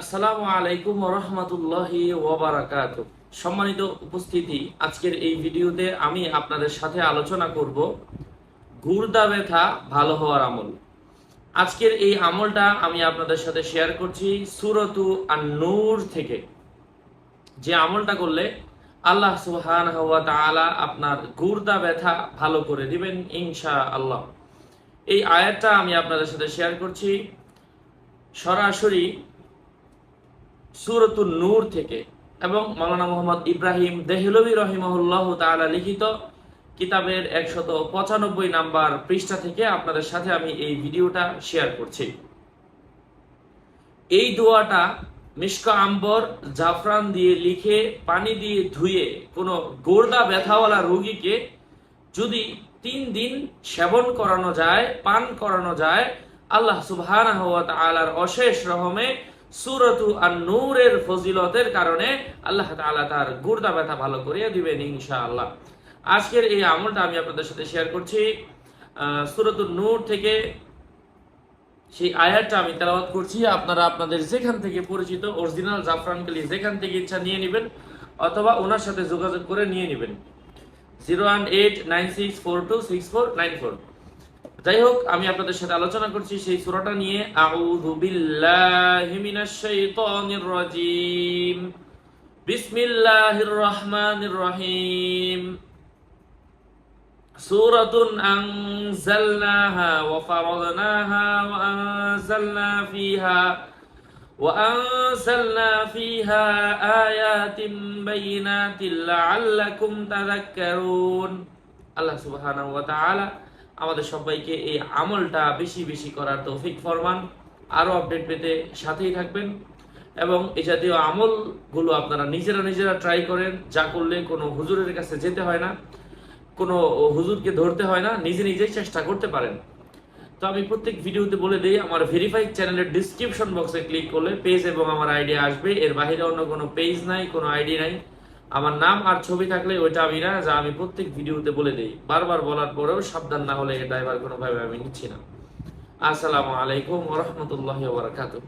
আসসালামু আলাইকুম রহমতুল্লাহি ওবরাকাত সম্মানিত উপস্থিতি, আজকের এই ভিডিওতে আমি আপনাদের সাথে আলোচনা করব গুর্দা ব্যথা ভালো হওয়ার আমল। আজকের এই আমলটা আমি আপনাদের সাথে শেয়ার করছি সুরতু আর নূর থেকে। যে আমলটা করলে আল্লাহ সুহান হওয়া তাআলা আপনার গুর্দা ব্যথা ভালো করে দিবেন ইনশা আল্লাহ এই আয়াতটা আমি আপনাদের সাথে শেয়ার করছি। সরাসরি সুরতুল নূর থেকে এবং মাওলানা মোহাম্মদ ইব্রাহিম দেহলবি রহিমহুল্লাহ তাআলা লিখিত কিতাবের একশত পঁচানব্বই নাম্বার পৃষ্ঠা থেকে আপনাদের সাথে আমি এই ভিডিওটা শেয়ার করছি। এই দোয়াটা মিশকা আম্বর জাফরান দিয়ে লিখে, পানি দিয়ে ধুয়ে কোনো গোর্দা ব্যথাওয়ালা রোগীকে যদি তিন দিন সেবন করানো যায়, পান করানো যায়, আল্লাহ সুবহানাহু ওয়া তাআলার অশেষ রহমে সুরতু আর নূরের ফজিলতের কারণে আল্লাহ তাআলা তার গুর্দা ব্যথা ভালো দিবেন ইনশাআল্লাহ। আজকের এই আমলটা আমি আপনাদের সাথে শেয়ার করছি। নূর থেকে সেই আয়াতটা আমি তেলাওয়াত করছি। আপনারা আপনাদের যেখান থেকে পরিচিত অরিজিনাল জাফরান কালি যেখান থেকে ইচ্ছা নিয়ে নেবেন অথবা ওনার সাথে যোগাযোগ করে নিয়ে নেবেন। Zero one eight nine six four two six four nine four. যাই হোক আমি আপনাদের সাথে আলোচনা করছি সেই সূরাটা নিয়ে আউযু বিল্লাহি মিনাশ শাইতানির রাজিম বিসমিল্লাহির রহমানির রহিম سورة أنزلناها وفرضناها وأنزلنا فيها وأنزلنا فيها آيات بينات لعلكم تذكرون আল্লাহ সুবহানাহু ওয়া তাআলা আমাদের সবাইকে এই আমলটা বেশি বেশি করার তৌফিক ফরমান। আরও আপডেট পেতে সাথেই থাকবেন। এবং এই জাতীয় আমলগুলো আপনারা নিজেরা নিজেরা ট্রাই করেন। যা করলে কোনো হুজুরের কাছে যেতে হয় না। কোনো হুজুরকে ধরতে হয় না। নিজে নিজেই চেষ্টা করতে পারেন। তো আমি প্রত্যেক ভিডিওতে বলে দিই, আমার ভেরিফাইড চ্যানেলের ডিসক্রিপশন বক্সে ক্লিক করলে পেজ এবং আমার আইডি আসবে। এর বাইরে অন্য কোনো পেজ নাই, কোনো আইডি নাই। আমার নাম আর ছবি থাকলে ওইটা আমি না, যা আমি প্রত্যেক ভিডিওতে বলে দিই। বারবার বলার পরেও সাবধান না হলে এটা এবার কোনোভাবে আমি নিচ্ছি না। আসসালামু আলাইকুম রহমতুল্লাহ বারাকাতুহ।